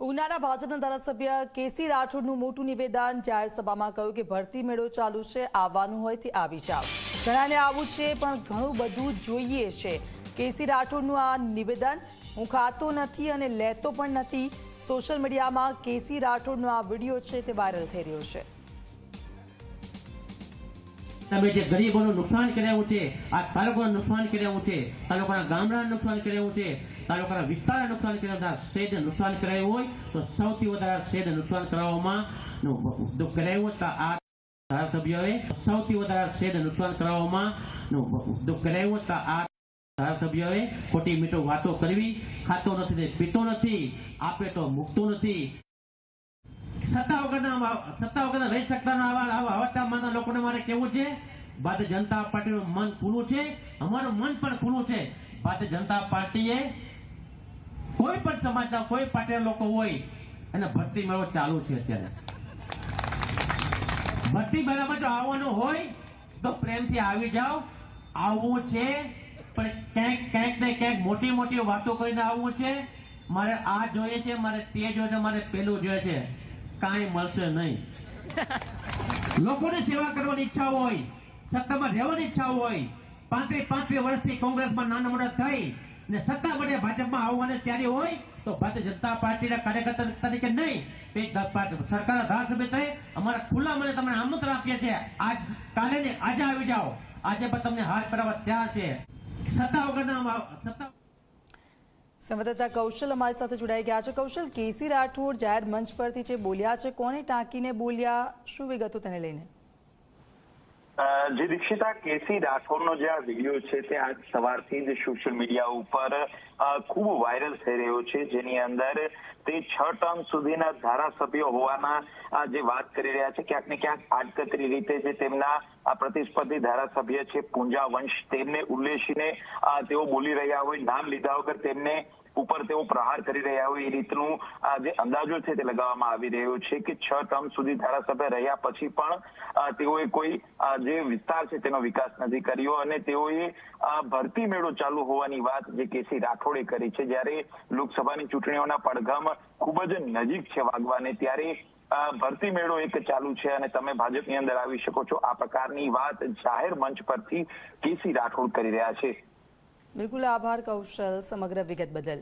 ઉનાના ભાજપના ધારાસભ્ય કેસી રાઠોડનું મોટું નિવેદન જાહેર સભામાં કહ્યું કે ભરતી મેળો ચાલુ છે, આવવાનું હોય તે આવી જાવ ઘણાને આવું છે, પણ ઘણું બધું જોઈએ છે. કેસી રાઠોડનું આ નિવેદન હું ખાતો નથી અને લેતો પણ નથી. સોશિયલ મીડિયામાં કેસી રાઠોડનો આ વીડિયો છે તે વાયરલ થઈ રહ્યો છે. તમે જે ગરીબોનું નુકસાન કર્યું છે, આ તાલુકાનું નુકસાન કર્યું છે, તાલુકાના ગામડાનું નુકસાન કર્યું છે, તાલુકાના વિસ્તારના નુકસાન કર્યા છે શેડ નુકસાન કરાયું હોય, તો સૌથી વધારે શેડ નુકસાન કરાવવામાં કરાયું આ ધારાસભ્યોએ સૌથી વધારે શેડ નુકસાન કરાવવામાં કરાયું આ ધારાસભ્યોએ ખોટી મીઠો વાતો કરવી, ખાતો નથી તે પીતો નથી, આપે તો મૂકતો નથી. સત્તા વગરના સત્તા વગરના રહી શકતા આવા લોકોને મારે કેવું છે? ભારતીય જનતા પાર્ટીનું મન ખુલ્લું છે? અમારું મન પણ ખુલ્લું છે. ભારતીય જનતા પાર્ટીએ કોઈ પણ સમાજના કોઈ પાર્ટીના લોકો હોય અને ભરતી મેળો ચાલુ છે અત્યારે. ભરતી મેળામાં જો આવવાનું હોય, તો પ્રેમથી આવી જાઓ. આવવું છે, પણ ક્યાંક ક્યાંક ને ક્યાંક મોટી મોટી વાતો કરીને આવવું છે. મારે આ જોઈએ છે, મારે તે જોઈએ છે, મારે પેલું જોઈએ છે. કાંઈ મળશે નહીં. લોકોની સેવા કરવાની ઈચ્છા હોય, સત્તામાં રહેવાની ઈચ્છા હોય, પાંત્રી પાંત્રી વર્ષથી કોંગ્રેસમાં નાના મોટા થઈ ને સત્તા માટે ભાજપમાં આવવાની તૈયારી હોય, તો ભારતીય જનતા પાર્ટીના કાર્યકર્તા તરીકે નહીં તે સરકારના ધારાસભ્ય થઈ અમારા ખુલ્લા મને તમને આમંત્રણ આપીએ છીએ. આજ કાલે ને આજે આવી જાઓ. આજે પણ તમને હાથ કરાવવા તૈયાર છે. સત્તા વગરના સત્તા સંવાદદાતા કૌશલ અમારી સાથે જોડાઈ ગયા છે. કૌશલ, કેસી રાઠોડ જાહેર મંચ પરથી જે બોલ્યા છે, કોને ટાંકીને બોલ્યા? શું વિગતો તેને લઈને? જે દીક્ષિતા કેસી રાઠોડનો જે આ વીડિયો છે તે આજ સવારથી જ સોશિયલ મીડિયા ઉપર ખૂબ વાયરલ થઈ રહ્યો છે. જેની અંદર તે છ ટર્મ સુધીના ધારાસભ્યો હોવાના જે વાત કરી રહ્યા છે, ક્યાંક ને ક્યાંક આડકતરી રીતે જે તેમના પ્રતિસ્પર્ધી ધારાસભ્ય છે, પૂંજા વંશ, તેમને ઉલ્લેખીને તેઓ બોલી રહ્યા હોય, નામ લીધા વગર તેમને ઉપર તેઓ પ્રહાર કરી રહ્યા હોય એ રીતનું જે અંદાજો છે તે લગાવવામાં આવી રહ્યો છે કે છ ટર્મ સુધી ધારાસભ્ય રહ્યા પછી પણ તેઓએ કોઈ જે વિસ્તાર છે તેનો વિકાસ નથી કર્યો અને તેઓએ ભરતી મેળો ચાલુ હોવાની વાત જે કેસી રાઠોડે કરી છે. જ્યારે લોકસભાની ચૂંટણીઓના પડઘમ ખૂબ જ નજીક છે વાગવાને ત્યારે ભરતી મેળો એક ચાલુ છે અને તમે ભાજપની અંદર આવી શકો છો. આ પ્રકારની વાત જાહેર મંચ પરથી કેસી રાઠોડ કરી રહ્યા છે. બિલકુલ આભાર કૌશલ સમગ્ર વિગત બદલ.